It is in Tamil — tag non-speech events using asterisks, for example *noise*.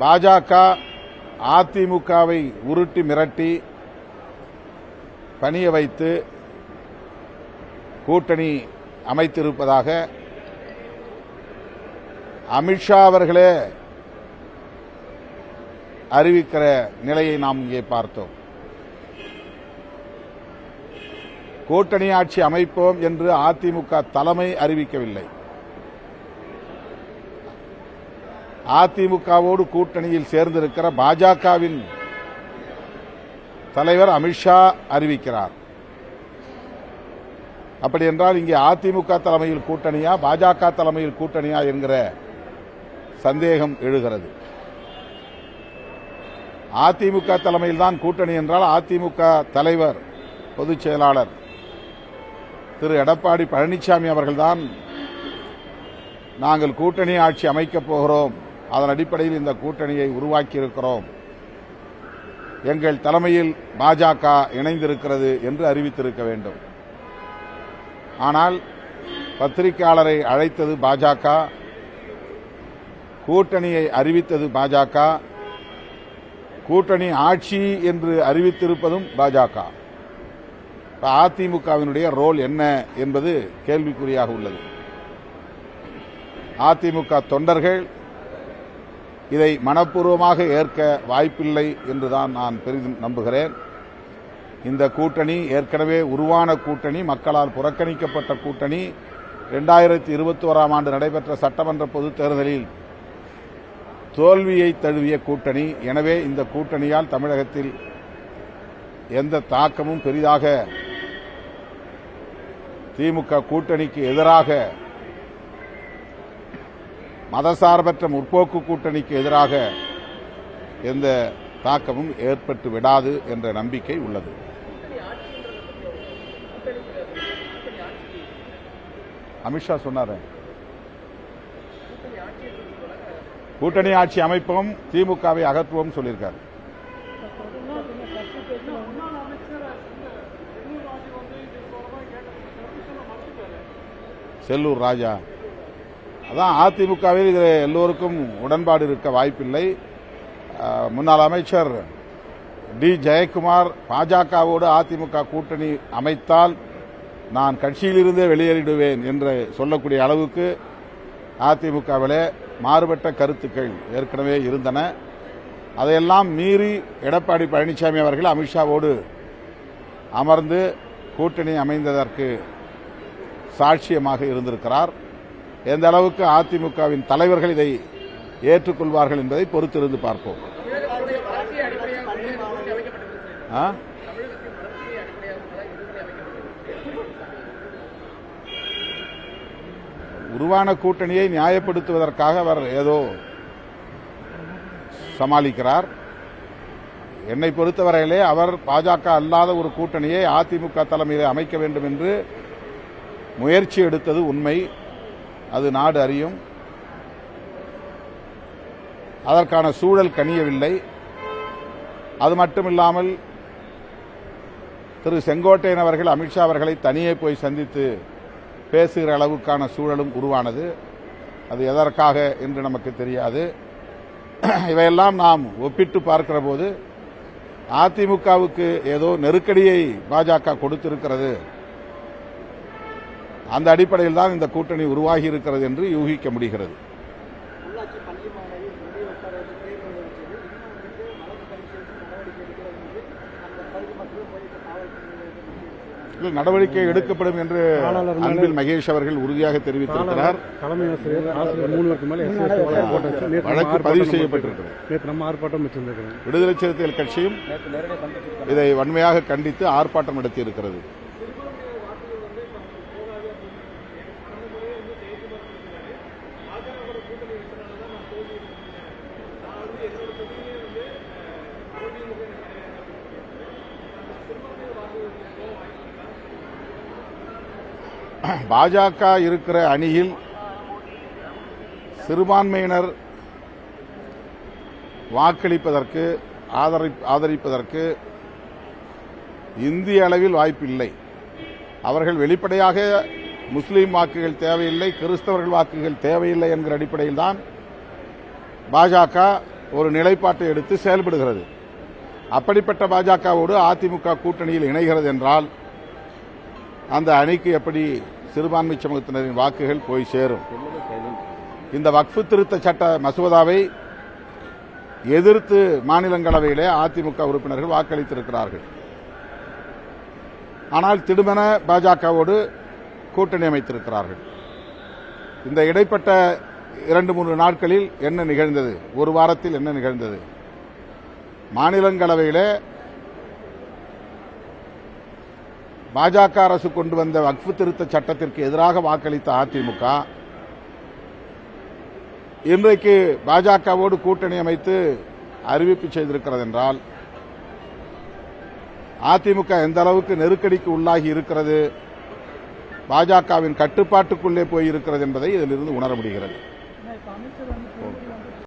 பாஜக அதிமுகவை உருட்டி மிரட்டி பணிய வைத்து கூட்டணி அமைத்திருப்பதாக அமித்ஷா அவர்களே அறிவிக்கிற நிலையை நாம் இங்கே பார்த்தோம். கூட்டணி ஆட்சி அமைப்போம் என்று அதிமுக தலைமை அறிவிக்கவில்லை. அதிமுகவோடு கூட்டணியில் சேர்ந்திருக்கிற பாஜகவின் தலைவர் அமித்ஷா அறிவிக்கிறார். அப்படி என்றால் இங்கே அதிமுக தலைமையில் கூட்டணியா பாஜக தலைமையில் கூட்டணியா என்கிற சந்தேகம் எழுகிறது. அதிமுக தலைமையில் தான் கூட்டணி என்றால் அதிமுக தலைவர் பொதுச் செயலாளர் திரு எடப்பாடி பழனிசாமி அவர்கள்தான் நாங்கள் கூட்டணி ஆட்சி அமைக்கப் போகிறோம். அதன் அடிப்படையில் இந்த கூட்டணியை உருவாக்கியிருக்கிறோம். எங்கள் தலைமையில் பாஜக இணைந்திருக்கிறது என்று அறிவித்திருக்க வேண்டும். ஆனால் பத்திரிகையாளரை அழைத்தது பாஜக கூட்டணியை அறிவித்தது பாஜக கூட்டணி ஆட்சி என்று அறிவித்திருப்பதும் பாஜக. அதிமுகவினுடைய ரோல் என்ன என்பது கேள்விக்குறியாக உள்ளது. அதிமுக தொண்டர்கள் இதை மனப்பூர்வமாக ஏற்க வாய்ப்பில்லை என்றுதான் நான் பெரிதும் நம்புகிறேன். இந்த கூட்டணி ஏற்கனவே உருவான கூட்டணி மக்களால் புறக்கணிக்கப்பட்ட கூட்டணி இரண்டாயிரத்தி இருபத்தி ஓராம் ஆண்டு நடைபெற்ற சட்டமன்ற பொதுத் தேர்தலில் தோல்வியை தழுவிய கூட்டணி. எனவே இந்த கூட்டணியால் தமிழகத்தில் எந்த தாக்கமும் பெரிதாக திமுக கூட்டணிக்கு எதிராக மதசார்பற்ற முற்போக்கு கூட்டணிக்கு எதிராக எந்த தாக்கமும் ஏற்பட்டு விடாது என்ற நம்பிக்கை உள்ளது. அமித்ஷா சொன்னார். கூட்டணி ஆட்சி அமைப்போம் திமுகவை அகற்றுவோம் சொல்லியிருக்காரு. செல்லூர் ராஜா அதான் அதிமுகவில் இதில் எல்லோருக்கும் உடன்பாடு இருக்க வாய்ப்பில்லை. முன்னாள் அமைச்சர் டி. ஜெயக்குமார் பாஜகவோடு அதிமுக கூட்டணி அமைத்தால் நான் கட்சியிலிருந்தே வெளியேறிடுவேன் என்று சொல்லக்கூடிய அளவுக்கு அதிமுகவிலே மாறுபட்ட கருத்துக்கள் ஏற்கனவே இருந்தன. அதையெல்லாம் மீறி எடப்பாடி பழனிசாமி அவர்கள் அமித்ஷாவோடு அமர்ந்து கூட்டணி அமைந்ததற்கு சாட்சியமாக இருந்திருக்கிறார். எந்த அளவுக்கு அதிமுகவின் தலைவர்கள் இதை ஏற்றுக்கொள்வார்கள் என்பதை பொறுத்திருந்து பார்ப்போம். உருவான கூட்டணியை நியாயப்படுத்துவதற்காக அவர் ஏதோ சமாளிக்கிறார். என்னை பொறுத்தவரையிலே அவர் பாஜக அல்லாத ஒரு கூட்டணியை அதிமுக தலைமையிலே அமைக்க வேண்டும் என்று முயற்சி எடுத்தது உண்மை. அது நாடு அறியும். அதற்கான சூழல் கனியவில்லை. அது மட்டுமில்லாமல் திரு செங்கோட்டையன் அவர்கள் அமித்ஷா அவர்களை தனியே போய் சந்தித்து பேசுகிற அளவுக்கான சூழலும் உருவானது. அது எதற்காக என்று நமக்கு தெரியாது. இவையெல்லாம் நாம் ஒப்பிட்டு பார்க்கிற போது அதிமுகவுக்கு ஏதோ நெருக்கடியை பாஜக கொடுத்திருக்கிறது. அந்த அடிப்படையில் தான் இந்த கூட்டணி உருவாகி இருக்கிறது என்று யூகிக்க முடிகிறது. நடவடிக்கை எடுக்கப்படும் என்று அன்பில் மகேஷ் அவர்கள் உறுதியாக தெரிவித்திருக்கிறார். வழக்கு பதிவு. செய்யப்பட்டிருக்கிறது. விடுதலை சிறுத்தைகள் கட்சியும் இதை வன்மையாக கண்டித்து ஆர்ப்பாட்டம் நடத்தி *clears throat* பாஜக இருக்கிற அணியில் சிறுபான்மையினர் வாக்களிப்பதற்கு ஆதரி- ஆதரிப்பதற்கு இந்திய அளவில் வாய்ப்பில்லை. அவர்கள் வெளிப்படையாக முஸ்லீம் வாக்குகள் தேவையில்லை கிறிஸ்தவர்கள் வாக்குகள் தேவையில்லை என்கிற அடிப்படையில் தான் பாஜக ஒரு நிலைப்பாட்டை எடுத்து செயல்படுகிறது. அப்படிப்பட்ட பாஜகவோடு அதிமுக கூட்டணியில் இணைகிறது என்றால் அந்த அணிக்கு எப்படி சிறுபான்மை சமூகத்தினரின் வாக்குகள் போய் சேரும். இந்த வக்ஃபு திருத்த சட்ட மசோதாவை எதிர்த்து மாநிலங்களவையிலே அதிமுக உறுப்பினர்கள் வாக்களித்திருக்கிறார்கள். ஆனால் திடுமென பாஜகவோடு கூட்டணி அமைத்திருக்கிறார்கள். இந்த இடைப்பட்ட இரண்டு மூன்று நாட்களில் என்ன நிகழ்ந்தது? ஒரு வாரத்தில் என்ன நிகழ்ந்தது? மாநிலங்களவையிலே பாஜக அரசு கொண்டு வந்த வக்ஃபு திருத்த சட்டத்திற்கு எதிராக வாக்களித்த அதிமுக இன்றைக்கு பாஜகவோடு கூட்டணி அமைத்து அறிவிப்பு செய்திருக்கிறது என்றால் அதிமுக எந்த அளவுக்கு நெருக்கடிக்கு உள்ளாகி இருக்கிறது பாஜகவின் கட்டுப்பாட்டுக்குள்ளே போய் இருக்கிறது என்பதை இதிலிருந்து உணர முடிகிறது.